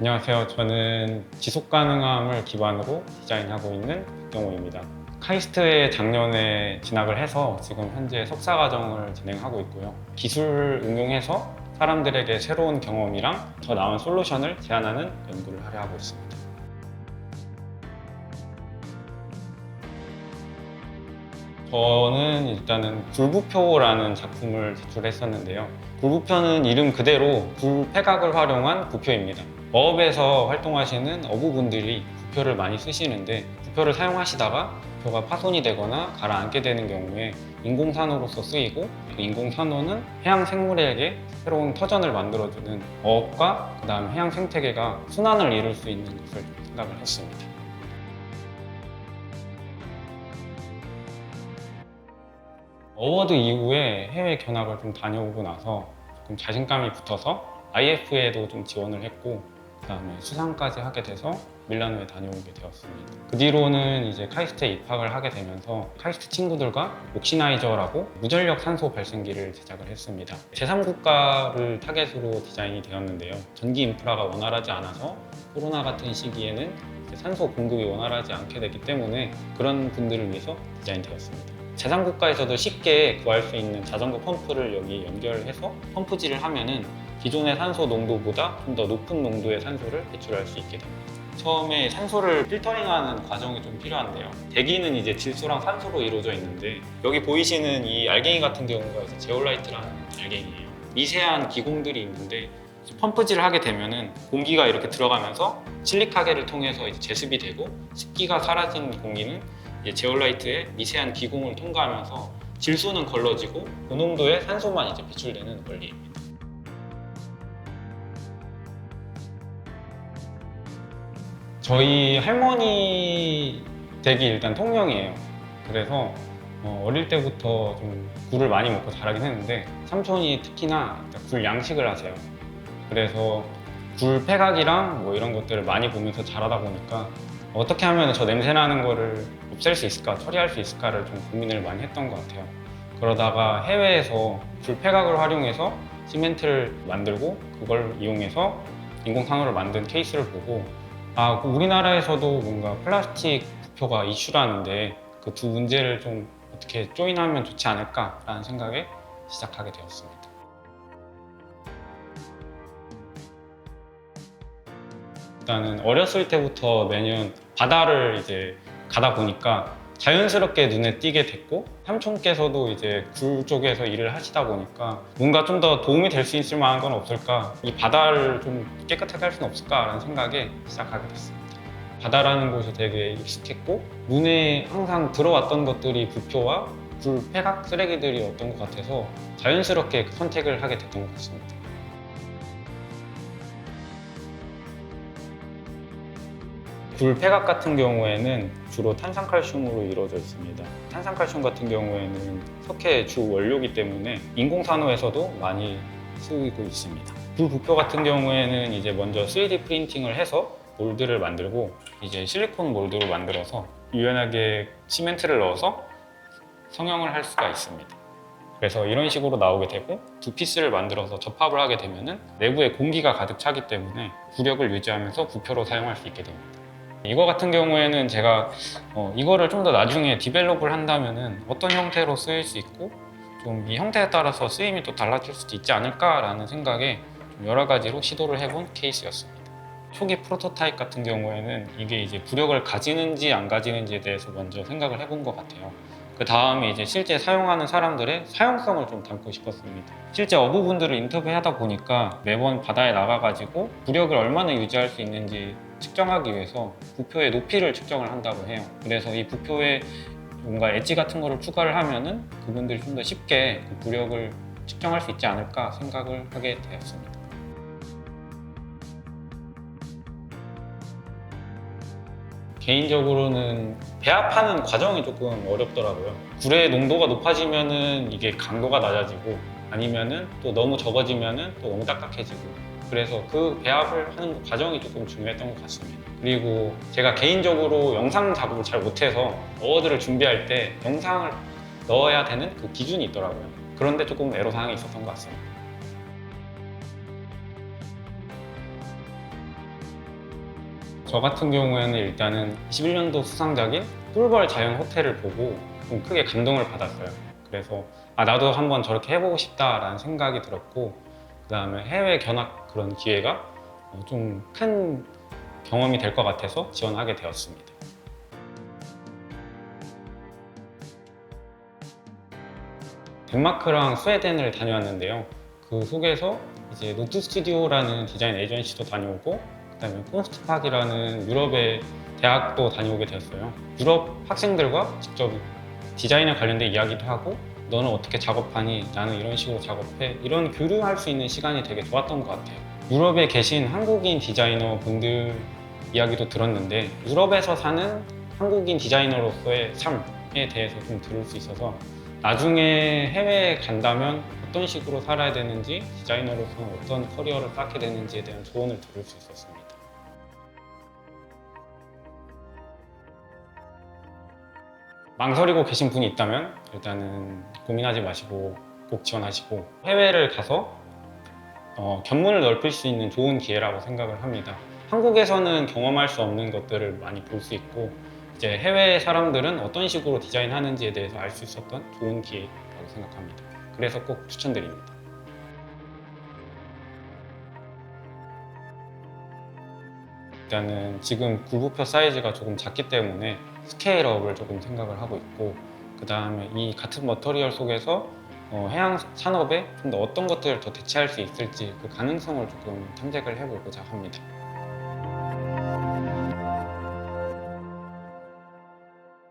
안녕하세요. 저는 지속 가능함을 기반으로 디자인하고 있는 박경호입니다. 카이스트에 작년에 진학을 해서 지금 현재 석사 과정을 진행하고 있고요. 기술을 응용해서 사람들에게 새로운 경험이랑 더 나은 솔루션을 제안하는 연구를 하려 하고 있습니다. 저는 일단은 굴부표라는 작품을 제출했었는데요. 굴부표는 이름 그대로 굴폐각을 활용한 부표입니다. 어업에서 활동하시는 어부분들이 부표를 많이 쓰시는데 부표를 사용하시다가 부표가 파손이 되거나 가라앉게 되는 경우에 인공산호로서 쓰이고 그 인공산호는 해양 생물에게 새로운 터전을 만들어주는 어업과 그다음 해양 생태계가 순환을 이룰 수 있는 것을 좀 생각을 했습니다. 어워드 이후에 해외 견학을 좀 다녀오고 나서 조금 자신감이 붙어서 IF에도 좀 지원을 했고 그다음에 수상까지 하게 돼서 밀라노에 다녀오게 되었습니다. 그 뒤로는 이제 카이스트에 입학을 하게 되면서 카이스트 친구들과 옥시나이저라고 무전력 산소 발생기를 제작을 했습니다. 제3국가를 타겟으로 디자인이 되었는데요. 전기 인프라가 원활하지 않아서 코로나 같은 시기에는 산소 공급이 원활하지 않게 되기 때문에 그런 분들을 위해서 디자인되었습니다. 제3국가에서도 쉽게 구할 수 있는 자전거 펌프를 여기 연결해서 펌프질을 하면은 기존의 산소 농도보다 좀 더 높은 농도의 산소를 배출할 수 있게 됩니다. 처음에 산소를 필터링하는 과정이 좀 필요한데요. 대기는 이제 질소랑 산소로 이루어져 있는데 여기 보이시는 이 알갱이 같은 경우가 이제 제올라이트라는 알갱이에요. 미세한 기공들이 있는데 펌프질을 하게 되면은 공기가 이렇게 들어가면서 실리카겔을 통해서 제습이 되고 습기가 사라진 공기는 이 제 제올라이트의 미세한 기공을 통과하면서 질소는 걸러지고 고농도의 산소만 이제 배출되는 원리입니다. 저희 할머니 댁이 일단 통영이에요. 그래서 어, 어릴 때부터 좀 굴을 많이 먹고 자라긴 했는데 삼촌이 특히나 굴 양식을 하세요. 그래서 굴 폐각이랑 뭐 이런 것들을 많이 보면서 자라다 보니까 어떻게 하면 저 냄새 나는 거를 없앨 수 있을까, 처리할 수 있을까를 좀 고민을 많이 했던 것 같아요. 그러다가 해외에서 굴 폐각을 활용해서 시멘트를 만들고 그걸 이용해서 인공산호를 만든 케이스를 보고 아, 그 우리나라에서도 뭔가 플라스틱 부표가 이슈라는데 그 두 문제를 좀 어떻게 조인하면 좋지 않을까라는 생각에 시작하게 되었습니다. 일단은 어렸을 때부터 매년 바다를 이제 가다 보니까 자연스럽게 눈에 띄게 됐고 삼촌께서도 이제 굴 쪽에서 일을 하시다 보니까 뭔가 좀 더 도움이 될 수 있을 만한 건 없을까 이 바다를 좀 깨끗하게 할 수는 없을까라는 생각에 시작하게 됐습니다. 바다라는 곳이 되게 익숙했고 눈에 항상 들어왔던 것들이 부표와 굴 폐각 쓰레기들이었던 것 같아서 자연스럽게 그 선택을 하게 됐던 것 같습니다. 굴 폐각 같은 경우에는 주로 탄산칼슘으로 이루어져 있습니다. 탄산칼슘 같은 경우에는 석회의 주 원료이기 때문에 인공산호에서도 많이 쓰이고 있습니다. 굴 부표 같은 경우에는 이제 먼저 3D 프린팅을 해서 몰드를 만들고 이제 실리콘 몰드로 만들어서 유연하게 시멘트를 넣어서 성형을 할 수가 있습니다. 그래서 이런 식으로 나오게 되고 두 피스를 만들어서 접합을 하게 되면은 내부에 공기가 가득 차기 때문에 구력을 유지하면서 부표로 사용할 수 있게 됩니다. 이거 같은 경우에는 제가 어, 이거를 좀 더 나중에 디벨롭을 한다면은 어떤 형태로 쓰일 수 있고 좀 이 형태에 따라서 쓰임이 또 달라질 수도 있지 않을까라는 생각에 좀 여러 가지로 시도를 해본 케이스였습니다. 초기 프로토타입 같은 경우에는 이게 이제 부력을 가지는지 안 가지는지에 대해서 먼저 생각을 해본 것 같아요. 그 다음에 이제 실제 사용하는 사람들의 사용성을 좀 담고 싶었습니다. 실제 어부분들을 인터뷰하다 보니까 매번 바다에 나가가지고 부력을 얼마나 유지할 수 있는지 측정하기 위해서 부표의 높이를 측정을 한다고 해요. 그래서 이 부표에 뭔가 엣지 같은 거를 추가를 하면은 그분들이 좀 더 쉽게 그 부력을 측정할 수 있지 않을까 생각을 하게 되었습니다. 개인적으로는 배합하는 과정이 조금 어렵더라고요. 굴의 농도가 높아지면은 이게 강도가 낮아지고 아니면은 또 너무 적어지면은 또 너무 딱딱해지고 그래서 그 배합을 하는 과정이 조금 중요했던 것 같습니다. 그리고 제가 개인적으로 영상 작업을 잘 못해서 어워드를 준비할 때 영상을 넣어야 되는 그 기준이 있더라고요. 그런데 조금 애로사항이 있었던 것 같습니다. 저 같은 경우에는 일단은 21년도 수상작인 꿀벌 자연 호텔을 보고 좀 크게 감동을 받았어요. 그래서 아 나도 한번 저렇게 해보고 싶다라는 생각이 들었고 그 다음에 해외 견학 그런 기회가 좀 큰 경험이 될 것 같아서 지원하게 되었습니다. 덴마크랑 스웨덴을 다녀왔는데요. 그 속에서 이제 노트 스튜디오라는 디자인 에이전시도 다녀오고 그다음에 콘스트팍이라는 유럽의 대학도 다녀오게 되었어요. 유럽 학생들과 직접 디자인에 관련된 이야기도 하고 너는 어떻게 작업하니? 나는 이런 식으로 작업해. 이런 교류할 수 있는 시간이 되게 좋았던 것 같아요. 유럽에 계신 한국인 디자이너 분들 이야기도 들었는데 유럽에서 사는 한국인 디자이너로서의 삶에 대해서 좀 들을 수 있어서 나중에 해외에 간다면 어떤 식으로 살아야 되는지 디자이너로서는 어떤 커리어를 쌓게 되는지에 대한 조언을 들을 수 있었습니다. 망설이고 계신 분이 있다면 일단은 고민하지 마시고 꼭 지원하시고 해외를 가서 어, 견문을 넓힐 수 있는 좋은 기회라고 생각을 합니다. 한국에서는 경험할 수 없는 것들을 많이 볼 수 있고 이제 해외 사람들은 어떤 식으로 디자인하는지에 대해서 알 수 있었던 좋은 기회라고 생각합니다. 그래서 꼭 추천드립니다. 일단은 지금 굴부표 사이즈가 조금 작기 때문에 스케일업을 조금 생각을 하고 있고 그 다음에 이 같은 머터리얼 속에서 어, 해양 산업에 좀 더 어떤 것들을 더 대체할 수 있을지 그 가능성을 조금 탐색을 해보고자 합니다.